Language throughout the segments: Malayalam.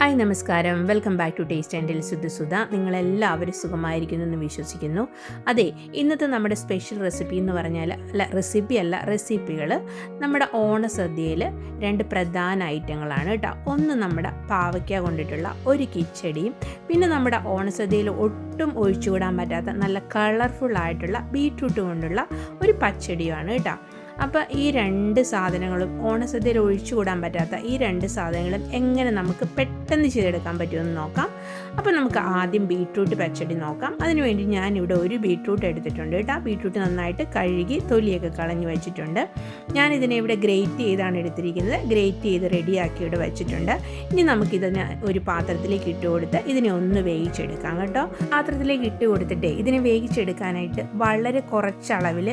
ഹായ് നമസ്കാരം. Welcome back to taste and Sudha Sudha. നിങ്ങളെല്ലാവരും സുഖമായിരിക്കുന്നു എന്ന് വിശ്വസിക്കുന്നു. അതെ ഇന്നത്തെ നമ്മുടെ സ്പെഷ്യൽ റെസിപ്പി എന്ന് പറഞ്ഞാൽ അല്ല റെസിപ്പി അല്ല റെസിപ്പികൾ നമ്മുടെ ഓണസദ്യയിൽ രണ്ട് പ്രധാന ഐറ്റങ്ങളാണ് കേട്ടോ. ഒന്ന് നമ്മുടെ പാവയ്ക്ക കൊണ്ടിട്ടുള്ള ഒരു കിച്ചടിയും പിന്നെ നമ്മുടെ ഓണസദ്യയിൽ ഒട്ടും ഒഴിച്ചുകൂടാൻ പറ്റാത്ത നല്ല കളർഫുൾ ആയിട്ടുള്ള ബീട്രൂട്ട് കൊണ്ടുള്ള ഒരു പച്ചടിയുമാണ് കേട്ടോ. അപ്പോൾ ഈ രണ്ട് സാധനങ്ങളും ഓണസദ്യയിൽ ഒഴിച്ചുകൂടാൻ പറ്റാത്ത ഈ രണ്ട് സാധനങ്ങളും എങ്ങനെ നമുക്ക് പെട്ടെന്ന് ചെയ്തെടുക്കാൻ പറ്റുമെന്ന് നോക്കാം. അപ്പോൾ നമുക്ക് ആദ്യം ബീട്രൂട്ട് പച്ചടി നോക്കാം. അതിനുവേണ്ടി ഞാനിവിടെ ഒരു ബീട്രൂട്ട് എടുത്തിട്ടുണ്ട് കേട്ടോ. ബീട്രൂട്ട് നന്നായിട്ട് കഴുകി തൊലിയൊക്കെ കളഞ്ഞ് വെച്ചിട്ടുണ്ട്. ഞാനിതിനെ ഇവിടെ ഗ്രേറ്റ് ചെയ്താണ് എടുത്തിരിക്കുന്നത്. ഗ്രേറ്റ് ചെയ്ത് റെഡിയാക്കി ഇവിടെ വെച്ചിട്ടുണ്ട്. ഇനി നമുക്കിതിനെ ഒരു പാത്രത്തിലേക്ക് ഇട്ട് കൊടുത്ത് ഇതിനെ ഒന്ന് വേവിച്ചെടുക്കാം കേട്ടോ. പാത്രത്തിലേക്ക് ഇട്ട് കൊടുത്തിട്ട് ഇതിനെ വേവിച്ചെടുക്കാനായിട്ട് വളരെ കുറച്ചളവിൽ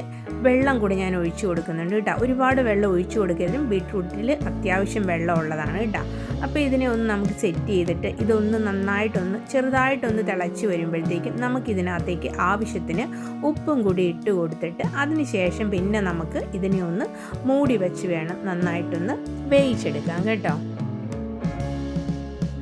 വെള്ളം കൂടി ഞാൻ ഒഴിച്ചു കൊടുക്കുന്നുണ്ട് കേട്ടോ. ഒരുപാട് വെള്ളം ഒഴിച്ചു കൊടുക്കരുതും. ബീട്രൂട്ടിൽ അത്യാവശ്യം വെള്ളം ഉള്ളതാണ് കേട്ടോ. അപ്പോൾ ഇതിനെ ഒന്ന് നമുക്ക് സെറ്റ് ചെയ്തിട്ട് ഇതൊന്ന് നന്നായിട്ടൊന്ന് ചെറുതായിട്ടൊന്ന് തിളച്ച് വരുമ്പോഴത്തേക്കും നമുക്കിതിനകത്തേക്ക് ആവശ്യത്തിന് ഉപ്പും കൂടി ഇട്ട് കൊടുത്തിട്ട് അതിന് ശേഷം പിന്നെ നമുക്ക് ഇതിനെ ഒന്ന് മൂടി വെച്ച് വേണം നന്നായിട്ടൊന്ന് വേവിച്ചെടുക്കാം കേട്ടോ.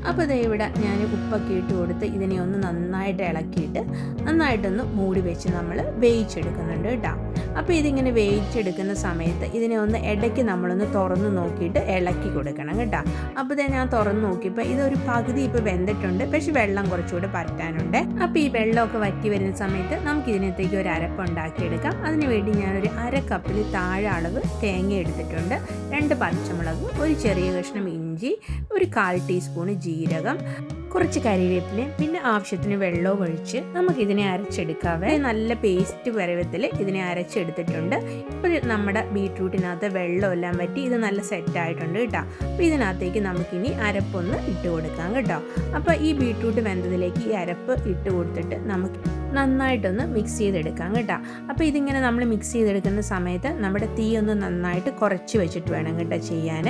അപ്പോൾ ദേ ഇവിടെ ഞാൻ ഉപ്പൊക്കെ ഇട്ട് കൊടുത്ത് ഇതിനെ ഒന്ന് നന്നായിട്ട് ഇളക്കിയിട്ട് നന്നായിട്ടൊന്ന് മൂടി വെച്ച് നമ്മൾ വേവിച്ചെടുക്കുന്നുണ്ട് കേട്ടോ. അപ്പോൾ ഇതിങ്ങനെ വേവിച്ചെടുക്കുന്ന സമയത്ത് ഇതിനെ ഒന്ന് ഇടയ്ക്ക് നമ്മളൊന്ന് തുറന്ന് നോക്കിയിട്ട് ഇളക്കി കൊടുക്കണം കേട്ടോ. അപ്പോൾ ഞാൻ തുറന്ന് നോക്കിയപ്പോൾ ഇതൊരു പകുതി ഇപ്പോൾ വെന്തിട്ടുണ്ട്. പക്ഷേ വെള്ളം കുറച്ചുകൂടെ പറ്റാനുണ്ട് അപ്പോൾ ഈ വെള്ളമൊക്കെ വറ്റി വരുന്ന സമയത്ത് നമുക്ക് ഇതിനകത്തേക്ക് ഒരു അരപ്പ് ഉണ്ടാക്കിയെടുക്കാം. അതിനുവേണ്ടി ഞാനൊരു അര കപ്പിൽ താഴെ അളവ് തേങ്ങ എടുത്തിട്ടുണ്ട് രണ്ട് പച്ചമുളക് ഒരു ചെറിയ കഷ്ണം ഇഞ്ചി ഒരു കാൽ ടീസ്പൂൺ ജീരകം കുറച്ച് കരിവേപ്പിലയും പിന്നെ ആവശ്യത്തിന് വെള്ളവും ഒഴിച്ച് നമുക്കിതിനെ അരച്ചെടുക്കാവേ നല്ല പേസ്റ്റ് വരവത്തിൽ ഇതിനെ അരച്ചെടുത്തിട്ടുണ്ട്. ഇപ്പോൾ നമ്മുടെ ബീട്രൂട്ടിനകത്ത് വെള്ളമെല്ലാം വറ്റി ഇത് നല്ല സെറ്റ് സെറ്റായിട്ടുണ്ട് കേട്ടോ. അപ്പോൾ ഇതിനകത്തേക്ക് നമുക്കിനി അരപ്പൊന്ന് ഇട്ട് കൊടുക്കാം കേട്ടോ. അപ്പോൾ ഈ ബീട്രൂട്ട് വെന്തതിലേക്ക് ഈ അരപ്പ് ഇട്ട് കൊടുത്തിട്ട് നമുക്ക് നന്നായിട്ടൊന്ന് മിക്സ് ചെയ്തെടുക്കാം കേട്ടോ. അപ്പോൾ ഇതിങ്ങനെ നമ്മൾ മിക്സ് ചെയ്തെടുക്കുന്ന സമയത്ത് നമ്മുടെ തീ ഒന്ന് നന്നായിട്ട് കുറച്ച് വെച്ചിട്ട് വേണം കേട്ടോ ചെയ്യാൻ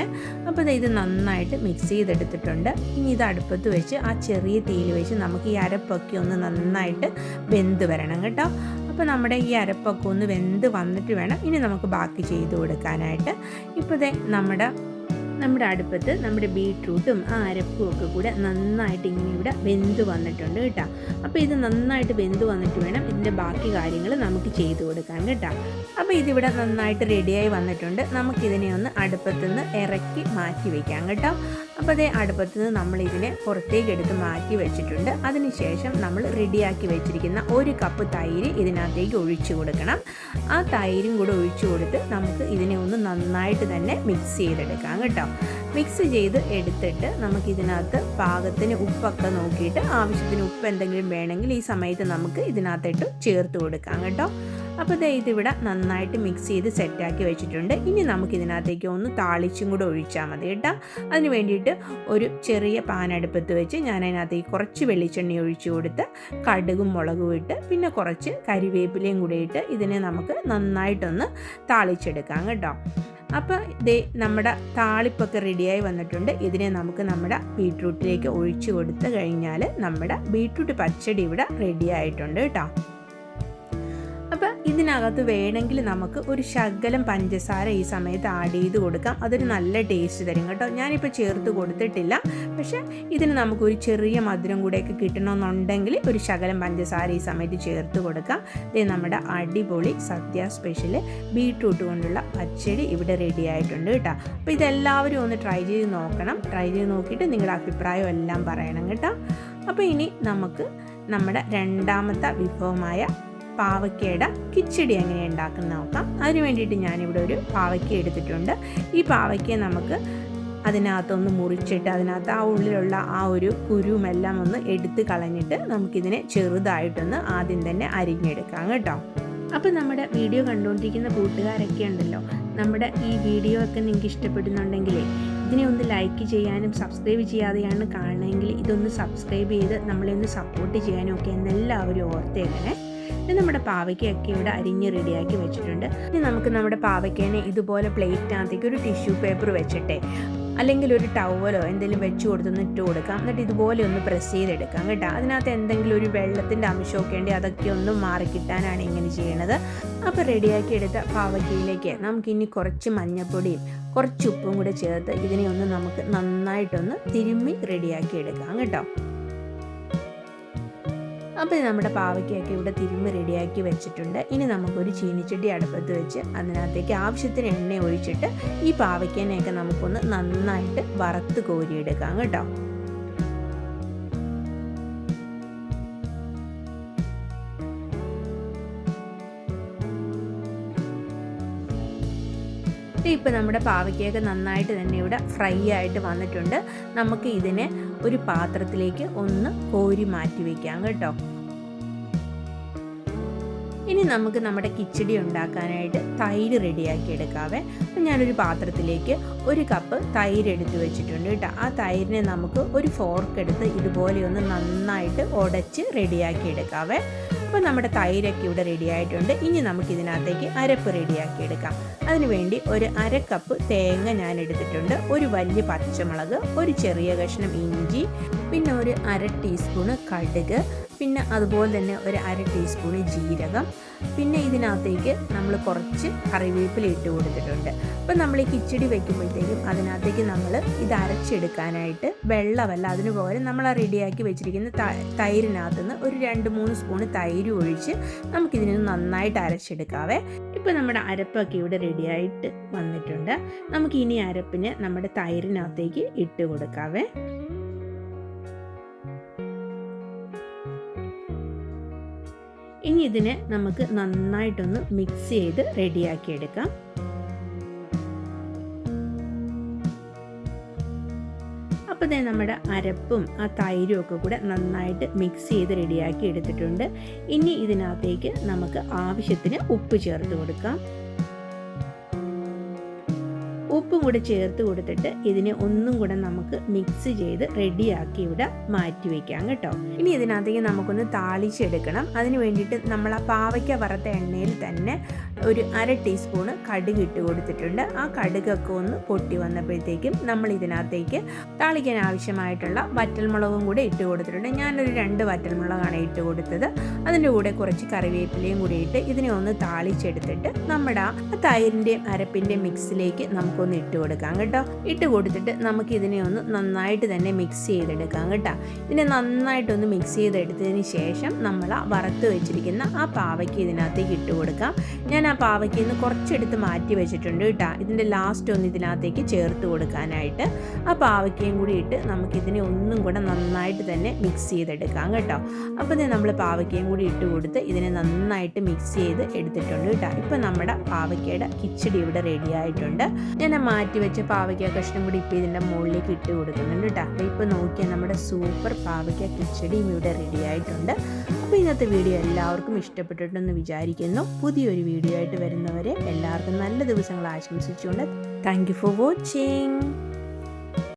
അപ്പോൾ ഇത് നന്നായിട്ട് മിക്സ് ചെയ്തെടുത്തിട്ടുണ്ട്. ഇനി ഇത് അടുപ്പത്ത് വെച്ച് ആ ചെറിയ തീയിൽ വെച്ച് നമുക്ക് ഈ അരപ്പൊക്കെ ഒന്ന് നന്നായിട്ട് വെന്ത് വരണം കേട്ടോ. അപ്പോൾ നമ്മുടെ ഈ അരപ്പൊക്കെ ഒന്ന് വെന്ത് വന്നിട്ട് വേണം ഇനി നമുക്ക് ബാക്കി ചെയ്ത് കൊടുക്കാനായിട്ട്. ഇപ്പോൾ നമ്മുടെ നമ്മുടെ അടുപ്പത്ത് നമ്മുടെ ബീട്രൂട്ടും ആ അരപ്പും ഒക്കെ കൂടെ നന്നായിട്ട് ഇങ്ങനെ ഇവിടെ വെന്ത് വന്നിട്ടുണ്ട് കേട്ടോ. അപ്പോൾ ഇത് നന്നായിട്ട് വെന്ത് വന്നിട്ട് വേണം ഇതിന്റെ ബാക്കി കാര്യങ്ങൾ നമുക്ക് ചെയ്തു കൊടുക്കാൻ കേട്ടോ. അപ്പോൾ ഇതിവിടെ നന്നായിട്ട് റെഡിയായി വന്നിട്ടുണ്ട്. നമുക്കിതിനെ ഒന്ന് അടുപ്പത്തുനിന്ന് ഇറക്കി മാറ്റി വയ്ക്കാം കേട്ടോ. അപ്പോൾ അതേ അടുപ്പത്ത് നിന്ന് നമ്മൾ ഇതിനെ പുറത്തേക്ക് എടുത്ത് മാറ്റി വെച്ചിട്ടുണ്ട്. അതിനുശേഷം നമ്മൾ റെഡിയാക്കി വെച്ചിരിക്കുന്ന ഒരു കപ്പ് തൈര് ഇതിനകത്തേക്ക് ഒഴിച്ചു കൊടുക്കണം. ആ തൈരും കൂടെ ഒഴിച്ചു കൊടുത്ത് നമുക്ക് ഇതിനെ ഒന്ന് നന്നായിട്ട് തന്നെ മിക്സ് ചെയ്തെടുക്കാം കേട്ടോ. മിക്സ് ചെയ്ത് എടുത്തിട്ട് നമുക്കിതിനകത്ത് പാകത്തിന് ഉപ്പൊക്കെ നോക്കിയിട്ട് ആവശ്യത്തിന് ഉപ്പ് എന്തെങ്കിലും വേണമെങ്കിൽ ഈ സമയത്ത് നമുക്ക് ഇതിനകത്തിട്ട് ചേർത്ത് കൊടുക്കാം കേട്ടോ. അപ്പോൾ ദേ ഇതിവിടെ നന്നായിട്ട് മിക്സ് ചെയ്ത് സെറ്റാക്കി വെച്ചിട്ടുണ്ട്. ഇനി നമുക്കിതിനകത്തേക്ക് ഒന്ന് താളിച്ചും കൂടെ ഒഴിച്ചാൽ മതി കേട്ടോ. അതിന് വേണ്ടിയിട്ട് ഒരു ചെറിയ പാൻ അടുപ്പത്ത് വെച്ച് ഞാൻ അതിനകത്തേക്ക് കുറച്ച് വെളിച്ചെണ്ണ ഒഴിച്ചു കൊടുത്ത് കടുകും മുളകും ഇട്ട് പിന്നെ കുറച്ച് കരിവേപ്പിലയും കൂടെ ഇട്ട് ഇതിനെ നമുക്ക് നന്നായിട്ടൊന്ന് താളിച്ചെടുക്കാം കേട്ടോ. അപ്പോൾ ഇത് നമ്മുടെ താളിപ്പൊക്കെ റെഡിയായി വന്നിട്ടുണ്ട്. ഇതിനെ നമുക്ക് നമ്മുടെ ബീട്രൂട്ടിലേക്ക് ഒഴിച്ചു കൊടുത്തു കഴിഞ്ഞാൽ നമ്മുടെ ബീട്രൂട്ട് പച്ചടി ഇവിടെ റെഡി ആയിട്ടുണ്ട് കേട്ടോ. ഇതിനകത്ത് വേണമെങ്കിൽ നമുക്ക് ഒരു ശകലം പഞ്ചസാര ഈ സമയത്ത് ആഡ് ചെയ്ത് കൊടുക്കാം. അതൊരു നല്ല ടേസ്റ്റ് തരും കേട്ടോ. ഞാനിപ്പോൾ ചേർത്ത് കൊടുത്തിട്ടില്ല. പക്ഷേ ഇതിന് നമുക്കൊരു ചെറിയ മധുരം കൂടെയൊക്കെ കിട്ടണമെന്നുണ്ടെങ്കിൽ ഒരു ശകലം പഞ്ചസാര ഈ സമയത്ത് ചേർത്ത് കൊടുക്കാം. ഇത് നമ്മുടെ അടിപൊളി സദ്യ സ്പെഷ്യൽ ബീട്രൂട്ട് കൊണ്ടുള്ള പച്ചടി ഇവിടെ റെഡി ആയിട്ടുണ്ട് കേട്ടോ. അപ്പോൾ ഇതെല്ലാവരും ഒന്ന് ട്രൈ ചെയ്ത് നോക്കണം. ട്രൈ ചെയ്ത് നോക്കിയിട്ട് നിങ്ങളുടെ അഭിപ്രായം എല്ലാം പറയണം കേട്ടോ. അപ്പോൾ ഇനി നമുക്ക് നമ്മുടെ രണ്ടാമത്തെ വിഭവമായ പാവയ്ക്കയുടെ കിച്ചടി എങ്ങനെ ഉണ്ടാക്കുന്ന നോക്കാം. അതിന് വേണ്ടിയിട്ട് ഞാനിവിടെ ഒരു പാവയ്ക്ക എടുത്തിട്ടുണ്ട്. ഈ പാവയ്ക്ക നമുക്ക് അതിനകത്തൊന്ന് മുറിച്ചിട്ട് അതിനകത്ത് ആ ഉള്ളിലുള്ള ആ ഒരു കുരുമെല്ലാം ഒന്ന് എടുത്ത് കളഞ്ഞിട്ട് നമുക്കിതിനെ ചെറുതായിട്ടൊന്ന് ആദ്യം തന്നെ അരിഞ്ഞെടുക്കാം കേട്ടോ. അപ്പോൾ നമ്മുടെ വീഡിയോ കണ്ടുകൊണ്ടിരിക്കുന്ന കൂട്ടുകാരൊക്കെ ഉണ്ടല്ലോ നമ്മുടെ ഈ വീഡിയോ ഒക്കെ നിങ്ങൾക്ക് ഇഷ്ടപ്പെടുന്നുണ്ടെങ്കിലേ ഇതിനെ ഒന്ന് ലൈക്ക് ചെയ്യാനും സബ്സ്ക്രൈബ് ചെയ്യാതെയാണ് കാണണമെങ്കിൽ ഇതൊന്ന് സബ്സ്ക്രൈബ് ചെയ്ത് നമ്മളെ ഒന്ന് സപ്പോർട്ട് ചെയ്യാനും ഒക്കെ എന്നെല്ലാവരും ഓർത്തേക്കണേ. ഇത് നമ്മുടെ പാവയ്ക്കൊക്കെ ഇവിടെ അരിഞ്ഞ് റെഡിയാക്കി വെച്ചിട്ടുണ്ട്. ഇനി നമുക്ക് നമ്മുടെ പാവയ്ക്കേനെ ഇതുപോലെ പ്ലേറ്റിനകത്തേക്ക് ഒരു ടിഷ്യൂ പേപ്പർ വെച്ചിട്ടെ അല്ലെങ്കിൽ ഒരു ടവലോ എന്തെങ്കിലും വെച്ച് കൊടുത്തൊന്ന് ഇട്ട് കൊടുക്കാം. എന്നിട്ട് ഇതുപോലെ ഒന്ന് പ്രസ് ചെയ്തെടുക്കാം കേട്ടോ. അതിനകത്ത് എന്തെങ്കിലും ഒരു വെള്ളത്തിന്റെ അംശമൊക്കെ ഉണ്ടെങ്കിൽ അതൊക്കെ ഒന്ന് മാറിക്കിട്ടാനാണ് ഇങ്ങനെ ചെയ്യണത്. അപ്പോൾ റെഡിയാക്കി എടുത്ത പാവയ്ക്കയിലേക്ക് നമുക്കിനി കുറച്ച് മഞ്ഞൾപ്പൊടിയും കുറച്ച് ഉപ്പും കൂടെ ചേർത്ത് ഇതിനെ ഒന്ന് നമുക്ക് നന്നായിട്ടൊന്ന് തിരുമ്മി റെഡിയാക്കി എടുക്കാം കേട്ടോ. അപ്പോൾ നമ്മുടെ പാവയ്ക്കൊക്കെ ഇവിടെ തിരുമ്മി റെഡിയാക്കി വെച്ചിട്ടുണ്ട്. ഇനി നമുക്കൊരു ചീനിച്ചട്ടി അടുപ്പത്ത് വെച്ച് അതിനകത്തേക്ക് ആവശ്യത്തിന് എണ്ണ ഒഴിച്ചിട്ട് ഈ പാവയ്ക്കേനെയൊക്കെ നമുക്കൊന്ന് നന്നായിട്ട് വറുത്ത് കോരിയെടുക്കാം കേട്ടോ. ഇപ്പോൾ നമ്മുടെ പാവയ്ക്കൊക്കെ നന്നായിട്ട് തന്നെ ഇവിടെ ഫ്രൈ ആയിട്ട് വന്നിട്ടുണ്ട്. നമുക്ക് ഇതിനെ ഒരു പാത്രത്തിലേക്ക് ഒന്ന് കോരി മാറ്റി വയ്ക്കാം കേട്ടോ. ഇനി നമുക്ക് നമ്മുടെ കിച്ചടി ഉണ്ടാക്കാനായിട്ട് തൈര് റെഡിയാക്കി എടുക്കാവേ. അപ്പം ഞാനൊരു പാത്രത്തിലേക്ക് ഒരു കപ്പ് തൈര് എടുത്ത് വെച്ചിട്ടുണ്ട് കേട്ടോ. ആ തൈരിനെ നമുക്ക് ഒരു ഫോർക്ക് എടുത്ത് ഇതുപോലെ ഒന്ന് നന്നായിട്ട് ഉടച്ച് റെഡിയാക്കി എടുക്കാവേ. അപ്പോൾ നമ്മുടെ തൈരൊക്കെ ഇവിടെ റെഡി ആയിട്ടുണ്ട്. ഇനി നമുക്ക് ഇതിനകത്തേക്ക് അരപ്പ് റെഡിയാക്കി എടുക്കാം. അതിനുവേണ്ടി ഒരു അര കപ്പ് തേങ്ങ ഞാൻ എടുത്തിട്ടുണ്ട്. ഒരു വലിയ പച്ചമുളക് ഒരു ചെറിയ കഷ്ണം ഇഞ്ചി പിന്നെ ഒരു അര ടീസ്പൂണ് കടുക് പിന്നെ അതുപോലെ തന്നെ ഒരു അര ടീസ്പൂൺ ജീരകം. പിന്നെ ഇതിനകത്തേക്ക് നമ്മൾ കുറച്ച് കറിവേപ്പില ഇട്ട് കൊടുത്തിട്ടുണ്ട്. അപ്പം നമ്മൾ ഈ കിച്ചടി വെക്കുമ്പോഴത്തേക്കും അതിനകത്തേക്ക് നമ്മൾ ഇത് അരച്ചെടുക്കാനായിട്ട് വെള്ളമല്ല അതിന് പകരം നമ്മൾ ആ റെഡിയാക്കി വെച്ചിരിക്കുന്ന തൈരിനകത്ത് നിന്ന് ഒരു രണ്ട് മൂന്ന് സ്പൂണ് തൈര് ഒഴിച്ച് നമുക്കിതിനെ നന്നായിട്ട് അരച്ചെടുക്കാവേ. ഇപ്പം നമ്മുടെ അരപ്പൊക്കെ ഇവിടെ റെഡിയായിട്ട് വന്നിട്ടുണ്ട്. നമുക്ക് ഇനി അരപ്പിന് നമ്മുടെ തൈരിനകത്തേക്ക് ഇട്ട് കൊടുക്കാവേ. ഇനി ഇതിനെ നമുക്ക് നന്നായിട്ടൊന്ന് മിക്സ് ചെയ്ത് റെഡിയാക്കി എടുക്കാം. അപ്പോൾ തന്നെ നമ്മുടെ അരപ്പും ആ തൈരും ഒക്കെ കൂടെ നന്നായിട്ട് മിക്സ് ചെയ്ത് റെഡിയാക്കി എടുത്തിട്ടുണ്ട്. ഇനി ഇതിനകത്തേക്ക് നമുക്ക് ആവശ്യത്തിന് ഉപ്പ് ചേർത്ത് കൊടുക്കാം. കൂടെ ചേർത്ത് കൊടുത്തിട്ട് ഇതിനെ ഒന്നും കൂടെ നമുക്ക് മിക്സ് ചെയ്ത് റെഡിയാക്കി ഇവിടെ മാറ്റി വെക്കാം കേട്ടോ. ഇനി ഇതിനകത്തേക്ക് നമുക്കൊന്ന് താളിച്ചെടുക്കണം. അതിന് വേണ്ടിയിട്ട് നമ്മൾ ആ പാവയ്ക്ക വറുത്ത എണ്ണയിൽ തന്നെ ഒരു അര ടീസ്പൂണ് കടുക് ഇട്ട് കൊടുത്തിട്ടുണ്ട്. ആ കടുകൊക്കെ ഒന്ന് പൊട്ടി വന്നപ്പോഴത്തേക്കും നമ്മൾ ഇതിനകത്തേക്ക് താളിക്കാൻ ആവശ്യമായിട്ടുള്ള വറ്റൽമുളകും കൂടെ ഇട്ട് കൊടുത്തിട്ടുണ്ട്. ഞാനൊരു രണ്ട് വറ്റൽമുളകാണ് ഇട്ട് കൊടുത്തത്. അതിന്റെ കൂടെ കുറച്ച് കറിവേപ്പിലയും കൂടി ഇട്ട് ഇതിനെ ഒന്ന് താളിച്ചെടുത്തിട്ട് നമ്മുടെ ആ തൈരിന്റെയും അരപ്പിന്റെയും മിക്സിലേക്ക് നമുക്കൊന്ന് ഇട്ട് കൊടുക്കാം കേട്ടോ. ഇട്ട് കൊടുത്തിട്ട് നമുക്ക് ഇതിനെ ഒന്ന് നന്നായിട്ട് തന്നെ മിക്സ് ചെയ്തെടുക്കാം കേട്ടോ. ഇതിനെ നന്നായിട്ടൊന്ന് മിക്സ് ചെയ്തെടുത്തതിന് ശേഷം നമ്മൾ ആ വറുത്ത് വെച്ചിരിക്കുന്ന ആ പാവയ്ക്ക് ഇതിനകത്തേക്ക് ഇട്ട് കൊടുക്കാം. ഞാൻ ആ പാവയ്ക്ക് നിന്ന് കുറച്ചെടുത്ത് മാറ്റി വെച്ചിട്ടുണ്ട് കേട്ടോ. ഇതിന്റെ ലാസ്റ്റ് ഒന്ന് ഇതിനകത്തേക്ക് ചേർത്ത് കൊടുക്കാനായിട്ട് ആ പാവയ്ക്കയും കൂടി ഇട്ട് നമുക്കിതിനെ ഒന്നും കൂടെ നന്നായിട്ട് തന്നെ മിക്സ് ചെയ്തെടുക്കാം കേട്ടോ. അപ്പോൾ നമ്മൾ പാവയ്ക്കയും കൂടി ഇട്ട് കൊടുത്ത് ഇതിനെ നന്നായിട്ട് മിക്സ് ചെയ്ത് എടുത്തിട്ടുണ്ട് കേട്ടോ. ഇപ്പം നമ്മുടെ പാവയ്ക്കയുടെ കിച്ചടി ഇവിടെ റെഡി ആയിട്ടുണ്ട്. ഞാൻ മാറ്റി വെച്ച പാവയ്ക്ക കഷ്ണം കൂടി ഇപ്പോൾ ഇതിന്റെ മുകളിലേക്ക് ഇട്ട് കൊടുക്കുന്നുണ്ട് കേട്ടോ. അപ്പോൾ ഇപ്പോൾ നോക്കിയാൽ നമ്മുടെ സൂപ്പർ പാവയ്ക്ക കിച്ചടിയും ഇവിടെ റെഡി ആയിട്ടുണ്ട്. അപ്പോൾ ഇന്നത്തെ വീഡിയോ എല്ലാവർക്കും ഇഷ്ടപ്പെട്ടിട്ടുണ്ടെന്ന് വിചാരിക്കുന്നു. പുതിയൊരു വീഡിയോ ആയിട്ട് വരുന്നവരെ എല്ലാവർക്കും നല്ല ദിവസങ്ങൾ ആശംസിച്ചുകൊണ്ട് താങ്ക് യു ഫോർ വാച്ചിങ്